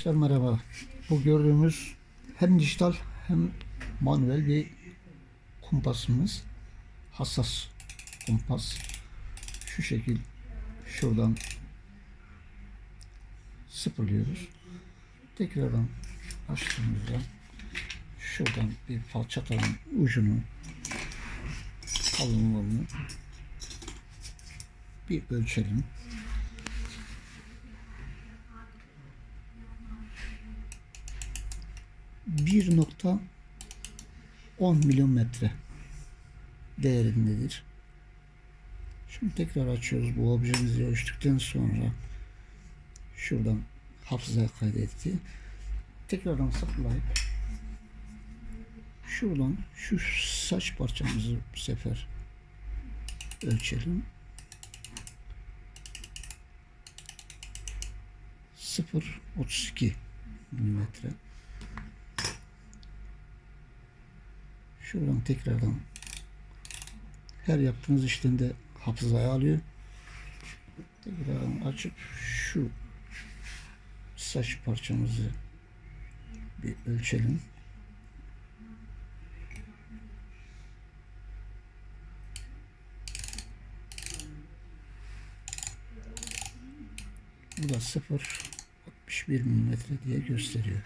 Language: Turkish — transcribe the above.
Arkadaşlar merhaba. Bu gördüğümüz hem dijital hem manuel bir kumpasımız. Hassas kumpas. Şu şekil şuradan sıfırlıyoruz. Tekrardan açtığımızda şuradan bir falçatanın ucunu kalınlığını bir ölçelim. Bir nokta 10 milimetre değerindedir. Şimdi tekrar açıyoruz. Bu objemizi ölçtükten sonra şuradan hafızaya kaydetti. Tekrardan sıfırlayıp şuradan şu saç parçamızı bu sefer ölçelim. 0.32 milimetre. Şuradan tekrardan her yaptığınız işlemde hafızaya alıyor. Tekrardan açıp şu saç parçamızı bir ölçelim. Bu da 0.61 milimetre diye gösteriyor.